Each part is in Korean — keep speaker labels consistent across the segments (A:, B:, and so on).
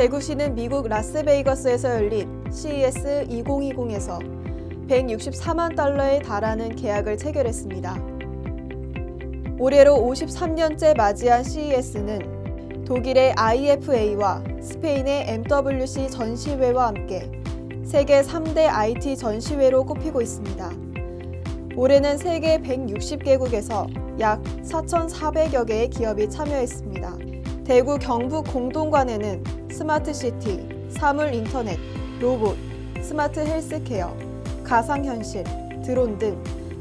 A: 대구시는 미국 라스베이거스에서 열린 CES 2020에서 164만 달러에 달하는 계약을 체결했습니다. 올해로 53년째 맞이한 CES는 독일의 IFA와 스페인의 MWC 전시회와 함께 세계 3대 IT 전시회로 꼽히고 있습니다. 올해는 세계 160개국에서 약 4,400여 개의 기업이 참여했습니다. 대구 경북 공동관에는 스마트 시티, 사물 인터넷, 로봇, 스마트 헬스케어, 가상현실, 드론 등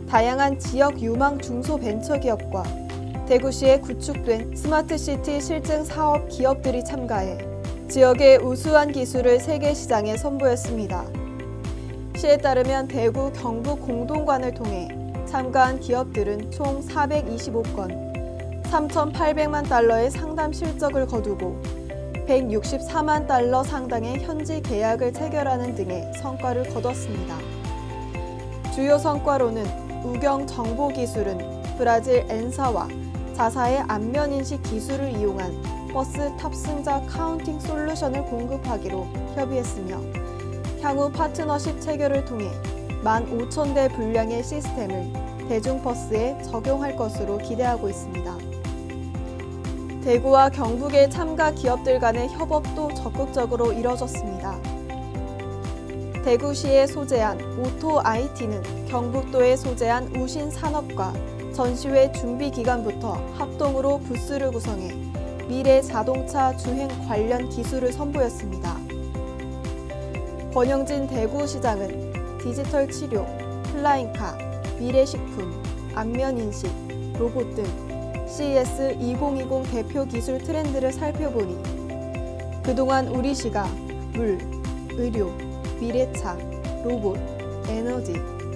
A: 다양한 지역 유망 중소 벤처 기업과 대구시에 구축된 스마트 시티 실증 사업 기업들이 참가해 지역의 우수한 기술을 세계 시장에 선보였습니다. 시에 따르면 대구 경북 공동관을 통해 참가한 기업들은 총 425건, 3,800만 달러의 상담 실적을 거두고 164만 달러 상당의 현지 계약을 체결하는 등의 성과를 거뒀습니다. 주요 성과로는 우경 정보 기술은 브라질 엔사와 자사의 안면 인식 기술을 이용한 버스 탑승자 카운팅 솔루션을 공급하기로 협의했으며 향후 파트너십 체결을 통해 15,000대 분량의 시스템을 대중버스에 적용할 것으로 기대하고 있습니다. 대구와 경북의 참가 기업들 간의 협업도 적극적으로 이뤄졌습니다. 대구시에 소재한 오토 IT는 경북도에 소재한 우신 산업과 전시회 준비 기간부터 합동으로 부스를 구성해 미래 자동차 주행 관련 기술을 선보였습니다. 권영진 대구시장은 디지털 치료, 플라잉카, 미래식품, 안면인식, 로봇 등 CES 2020 대표 기술 트렌드를 살펴보니 그동안 우리 시가 물, 의료, 미래차, 로봇, 에너지,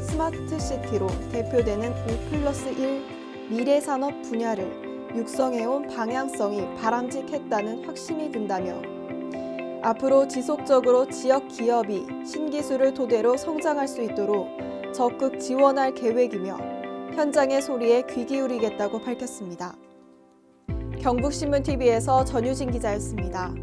A: 스마트 시티로 대표되는 5 플러스 1 미래 산업 분야를 육성해온 방향성이 바람직했다는 확신이 든다며 앞으로 지속적으로 지역 기업이 신기술을 토대로 성장할 수 있도록 적극 지원할 계획이며 현장의 소리에 귀 기울이겠다고 밝혔습니다. 경북신문TV에서 전유진 기자였습니다.